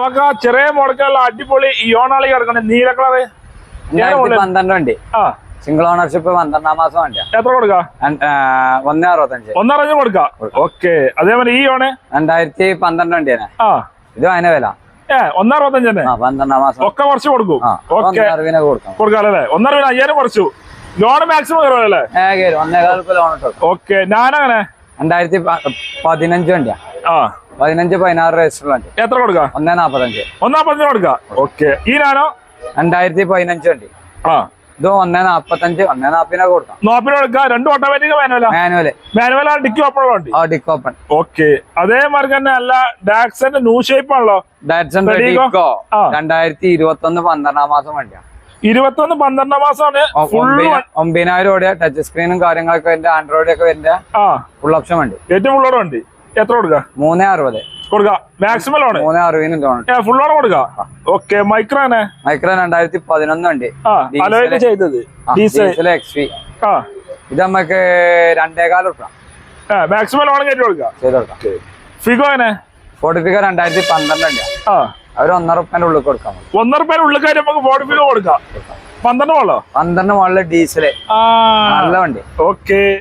നമുക്ക് ആ ചെറിയ മുടക്കുള്ള അടിപൊളി ഈ കിടക്കണേ. നീല കളറ്. പന്ത്രണ്ട് വണ്ടി. ആ. സിംഗിൾ ഓണർഷിപ്പ് പന്ത്രണ്ടാം മാസം വണ്ടി എത്ര കൊടുക്കാം? ഒന്ന് അറുപത്തഞ്ച്. കൊടുക്കാം? ഓക്കെ. അതേപോലെ ഈ ഓണ് രണ്ടായിരത്തി പന്ത്രണ്ട് വണ്ടിയാണ്. ആ. ഇത് അതിന് വില. ഒന്നറുപത്തഞ്ച് തന്നെ? പന്ത്രണ്ടാം മാസം. ഒക്കെ കുറച്ച് കൊടുക്കും. ഓക്കെ. കൊടുക്കാം. കൊടുക്കാല്ലേ ഒന്നര പിന്നെ അയ്യായിരം കുറച്ചു. ലോൺ മാക്സിമം കയറുമല്ലേ ഒന്നേകാൽ ലോൺ ഓക്കെ. ഞാനങ്ങനെ? രണ്ടായിരത്തി പതിനഞ്ച് വണ്ടിയാ. ആ. പതിനഞ്ച് പതിനാറ് രജിസ്റ്റർ എത്ര കൊടുക്കാം? ഒന്നേ നാപ്പത്തഞ്ച്. ഒന്നാപ്പത്തഞ്ച് കൊടുക്കാം. ഓക്കെ. ഈ നാനോ രണ്ടായിരത്തി പതിനഞ്ച് വണ്ടി. ആ. ഇത് ഒന്നേ നാപ്പത്തഞ്ച് ഒന്നേ നാപ്പിനെ കൊടുക്കാം. നോപ്പിന് കൊടുക്കാം? രണ്ടും ഓട്ടോമാറ്റിക് മാനുവല? മാനുവൽ. മാനുവൽ ഡിക്കി ഓപ്പൺ ഉണ്ട് ആ ഡിക്ക് ഓപ്പൺ. ഓക്കെ. അതേമാതിരി തന്നെ അല്ല ഡാക്സന്റെ ന്യൂ ഷേപ്പ് ആണല്ലോ? ഡാക്സൺ? റെഡിക്കോ. രണ്ടായിരത്തി ഇരുപത്തി ഒന്ന് പന്ത്രണ്ടാം മാസം വണ്ടിയാണ്. ഇരുപത്തൊന്ന് പന്ത്രണ്ടാം മാസമാണ് ഒമ്പതിനായിരം ഓടിയ ടച്ച് സ്ക്രീനും കാര്യങ്ങളൊക്കെ ആൻഡ്രോയിഡ് ഒക്കെ വരുന്ന ഫുൾ ഓപ്ഷൻ വണ്ടി. ഏറ്റവും ഫുള്ളോട് വണ്ടി. എത്ര കൊടുക്കുക മൂന്നേ അറുപത്. കൊടുക്കാം. മാക്സിമം ലോൺ മൂന്നേ അറുപതിന് ലോൺ ഫുൾ ലോൺ കൊടുക്കുക ഓക്കെ മൈക്രോനെ മൈക്രോ രണ്ടായിരത്തി പതിനൊന്ന് വണ്ടി. ആ Diesel. അലോയ്ക്ക് ചെയ്തത്. ഡീസൽ എക്സ് ആ. ഇത് നമുക്ക് രണ്ടേകാൽ റുപ്യ മാക്സിമം ലോൺ കയറ്റി കൊടുക്കാം? ചെയ്ത് കൊടുക്കാം. ഫിഗോ എന്നെ ഫോർട്ടിഫിക്കർ രണ്ടായിരത്തി പന്ത്രണ്ട് വണ്ടിയാ. ആ. അവർ ഒന്നര റുപ്യന്റെ ഉള്ളിൽ കൊടുക്കാം ഒന്നര റുപ്യന്റെ ഉള്ളിൽ നമുക്ക് ഫോർട്ടി ഫിഗോ കൊടുക്കാം. പന്ത്രണ്ട് മോളോ? പന്ത്രണ്ട് മോളിൽ ഡീസൽ ആ. നല്ല വണ്ടി. ഓക്കെ